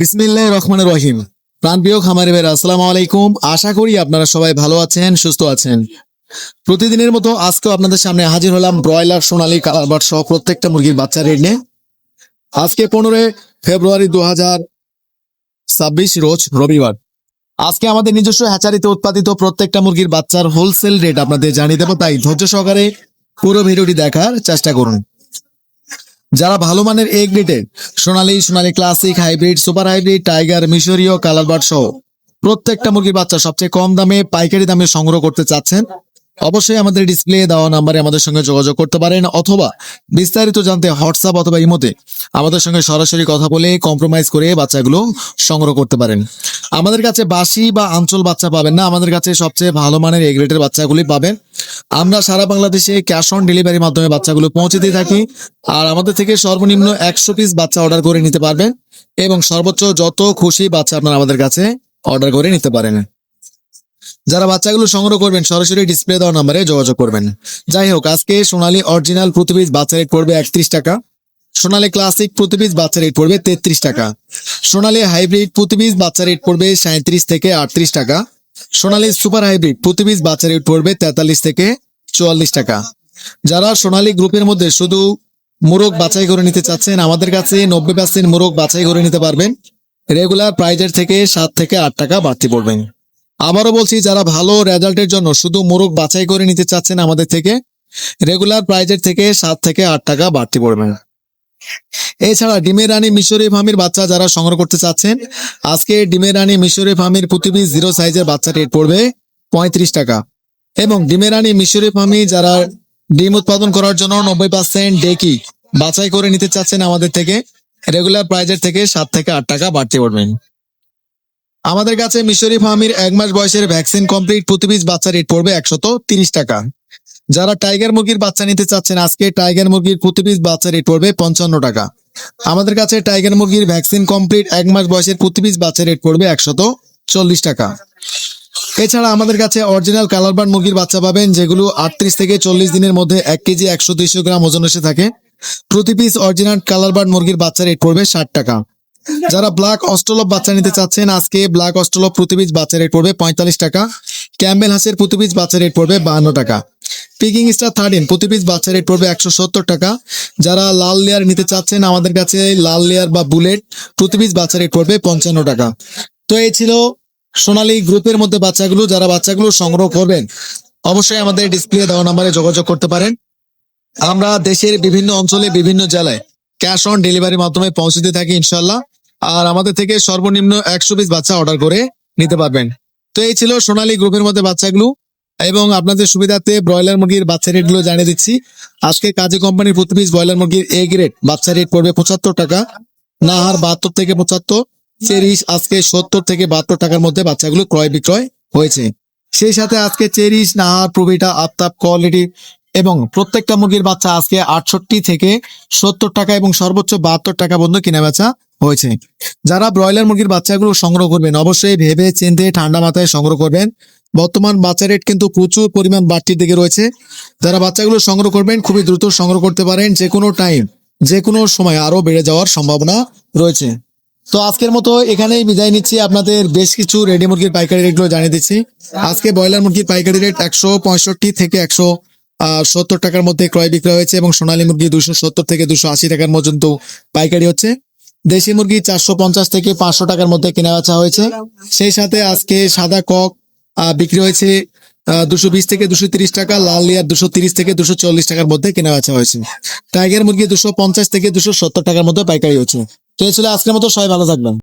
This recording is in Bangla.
বিসমিল্লাহ রহমান রহিম। প্রাণপ্রিয় খামারি ভাইরা, আসসালামু আলাইকুম। আশা করি আপনারা সবাই ভালো আছেন, সুস্থ আছেন। প্রতিদিনের মতো আজকেও আপনাদের সামনে হাজির হলাম ব্রয়লার, সোনালী কালারবাট সহ প্রত্যেকটা মুরগির বাচ্চা রেট নিয়ে আজকে পনেরোই ফেব্রুয়ারি দু হাজার ছাব্বিশ রোজ রবিবার। আজকে আমাদের নিজস্ব হ্যাচারিতে উৎপাদিত প্রত্যেকটা মুরগির বাচ্চার হোলসেল রেট আপনাদের জানিয়ে দেবো, তাই ধৈর্য সহকারে পুরো ভিডিওটি দেখার চেষ্টা করুন। যারা ভালো মানের এ গ্রেডের Sonali Sonali classic hybrid super hybrid tiger মিশরীয় কালারবার্ড সহ প্রত্যেকটা মুরগির বাচ্চা সবচেয়ে কম দামে, পাইকারি দামে সংগ্রহ করতে চাচ্ছেন অবশ্যই আমাদের ডিসপ্লে দেওয়া নাম্বারে আমাদের সঙ্গে যোগাযোগ করতে পারেন অথবা বিস্তারিত জানতে হোয়াটসঅ্যাপ অথবা ইমোতে আমাদের সঙ্গে সরাসরি কথা বলে কম্প্রোমাইজ করে বাচ্চাগুলো সংগ্রহ করতে পারেন। আমাদের কাছে বাসি বা আঞ্চল বাচ্চা পাবেন না, আমাদের কাছে সবচেয়ে ভালো মানের এ গ্রেডের বাচ্চাগুলি পাবেন। আমরা সারা বাংলাদেশে ক্যাশ অন ডেলিভারির মাধ্যমে বাচ্চাগুলো পৌঁছে দিয়ে থাকি, আর আমাদের থেকে সর্বনিম্ন একশো পিস বাচ্চা অর্ডার করে নিতে পারবেন এবং সর্বোচ্চ যত খুশি বাচ্চা আপনারা আমাদের কাছে অর্ডার করে নিতে পারেন। যারা বাচ্চাগুলো সংগ্রহ করবেন, সরাসরি ডিসপ্লে দেওয়া নম্বরে যোগাযোগ করবেন। যাই হোক, আজকে সোনালী অরিজিনাল প্রতি পিস বাচ্চা রেট পড়বে একত্রিশ টাকা। সোনালী ক্লাসিক প্রতি পিস বাচ্চা রেট পড়বে তেত্রিশ টাকা। সোনালী হাইব্রিড প্রতি পিস বাচ্চা রেট পড়বে সাঁত্রিশ থেকে আটত্রিশ টাকা। সোনালী সুপার হাইব্রিড প্রতি পিস বাচ্চা রেট পড়বে তেতাল্লিশ থেকে চুয়াল্লিশ টাকা। যারা সোনালী গ্রুপের মধ্যে শুধু মোরগ বাছাই করে নিতে চাচ্ছেন, আমাদের কাছে নব্বই পার্সেন্ট মোরগ বাছাই করে নিতে পারবেন। রেগুলার প্রাইজের থেকে সাত থেকে আট টাকা বাড়তি পড়বেন। আবারও বলছি, যারা ভালো রেজাল্টের জন্য শুধু মোরগ বাছাই করে নিতে চাচ্ছেন আমাদের থেকে, রেগুলার প্রাইজের থেকে সাত থেকে আট টাকা বাড়তি পড়বেন এছাড়া ডিমের রানী মিশরি ফার্মির বাচ্চা যারা সংগ্রহ করতে চাচ্ছেন, আজকে ডিমের রানী মিশরি ফার্মির পিস জিরো সাইজের বাচ্চা রেট পড়বে পঁয়ত্রিশ টাকা। এবং ডিমের রানী মিশরি ফার্মি যারা ডিম উৎপাদন করার জন্য নব্বই পার্সেন্ট ডেকি বাছাই করে নিতে চাচ্ছেন আমাদের থেকে, রেগুলার প্রাইজের থেকে সাত থেকে আট টাকা বাড়তি পড়বেন আমাদের কাছে মিশরি ফার্মির এক মাস বয়সের ভ্যাকসিন কমপ্লিট প্রতি পিস বাচ্চা রেট পড়বে একশত তিরিশ টাকা। যারা টাইগার মুরগির বাচ্চা নিতে চাচ্ছেন, আজকে টাইগার মুরগির প্রতি পিস বাচ্চা রেট পড়বে পঞ্চান্ন টাকা। আমাদের কাছে টাইগার মুরগির ভ্যাকসিন কমপ্লিট এক মাস বয়সের প্রতি পিস বাচ্চা রেট পড়বে একশত চল্লিশ টাকা। এছাড়া আমাদের কাছে অরিজিনাল কালার কালারবার্ড মুরগির বাচ্চা পাবেন, যেগুলো আটত্রিশ থেকে চল্লিশ দিনের মধ্যে এক কেজি একশো দুইশো গ্রাম ওজন এসে থাকে। প্রতি পিস অরিজিনাল কালার কালারবার্ড মুরগির বাচ্চা রেট পড়বে ষাট টাকা। যারা ব্ল্যাক অস্ট্রলপ বাচ্চা নিতে চাচ্ছেন, আজকে ব্ল্যাক অস্ট্রলপ প্রতি পিস বাচ্চা রেট পড়বে পঁয়তাল্লিশ টাকা। ক্যাম্বেল হাঁসের প্রতি পিস বাচ্চা রেট পড়বে বাহান্ন টাকা। পিকিং স্টার থার্টিন প্রতি বাচ্চা রেট পড়বে একশো সত্তর টাকা। যারা লাল লেয়ার নিতে চাচ্ছেন, আমাদের কাছে লাল লেয়ার বা বুলেট প্রতি পিস বাচ্চা রেট পড়বে পঞ্চান্ন টাকা। তো এই ছিল সোনালী গ্রুপের মধ্যে বাচ্চাগুলো, যারা বাচ্চাগুলো সংগ্রহ করবেন, অবশ্যই আমাদের ডিসপ্লে দেওয়া নাম্বারে যোগাযোগ করতে পারেন। আমরা দেশের বিভিন্ন অঞ্চলে, বিভিন্ন জেলায় ক্যাশ অন ডেলিভারির মাধ্যমে পৌঁছে দিয়ে থাকি ইনশাল্লাহ আর আমাদের থেকে সর্বনিম্ন একশো পিস বাচ্চা অর্ডার করে নিতে পারবেন। তো এই ছিল সোনালী গ্রুপের মধ্যে বাচ্চাগুলো এবং আপনাদের সুবিধাতে ব্রয়লার মুরগির বাচ্চা রেটগুলো জানিয়ে দিচ্ছি। আজকে কাজে কোম্পানির প্রতি পিস ব্রয়লার মুরগির এ গ্রেড বাচ্চা রেট পড়বে পঁচাত্তর টাকা। নাহার বাহাত্তর থেকে পঁচাত্তর, চেরিশ আজকে সত্তর থেকে বাহাত্তর টাকার মধ্যে বাচ্চাগুলো ক্রয় বিক্রয় হয়েছে। সেই সাথে আজকে Cherish, Nahar, Provita, Aftab, Quality এবং প্রত্যেকটা মুরগির বাচ্চা আজকে আটষট্টি থেকে সত্তর টাকা এবং সর্বোচ্চ বাহাত্তর টাকা পর্যন্ত কেনা বেচা হয়েছে। যারা ব্রয়লার মুরগির বাচ্চাগুলো সংগ্রহ করবেন, অবশ্যই ভেবে চিনতে ঠান্ডা মাথায় সংগ্রহ করবেন। বর্তমান বাচ্চা রেট কিন্তু প্রচুর পরিমাণ বাড়তির দিকে রয়েছে। যারা বাচ্চাগুলো সংগ্রহ করবেন, খুবই দ্রুত সংগ্রহ করতে পারেন যে কোনো টাইম যে কোনো সময় আরও বেড়ে যাওয়ার সম্ভাবনা রয়েছে। তো আজকের মতো এখানেই বিদায় নিচ্ছি। আপনাদের বেশ কিছু রেডি মুরগির পাইকারি রেটগুলো জানিয়ে দিচ্ছি। আজকে ব্রয়লার মুরগির পাইকারি রেট একশো পঁয়ষট্টি থেকে একশো সত্তর টাকার মধ্যে ক্রয় বিক্রয় হয়েছে এবং সোনালী মুরগি দুশো সত্তর থেকে দুশো আশি টাকার পর্যন্ত পাইকারি হচ্ছে। দেশি মুরগি চারশো পঞ্চাশ থেকে পাঁচশো টাকার মধ্যে কেনা বেচা হয়েছে। সেই সাথে আজকে সাদা কক বিক্রি হয়েছে দুশো বিশ থেকে দুশো তিরিশ টাকা, লাল লিয়ার দুশো তিরিশ থেকে দুশো চল্লিশ টাকার মধ্যে কেনা বেচা হয়েছে। টাইগার মুরগি দুশো পঞ্চাশ থেকে দুশো সত্তর টাকার মধ্যে পাইকারি হয়েছে তো ছিল আজকের মতো, সবাই ভালো থাকবেন।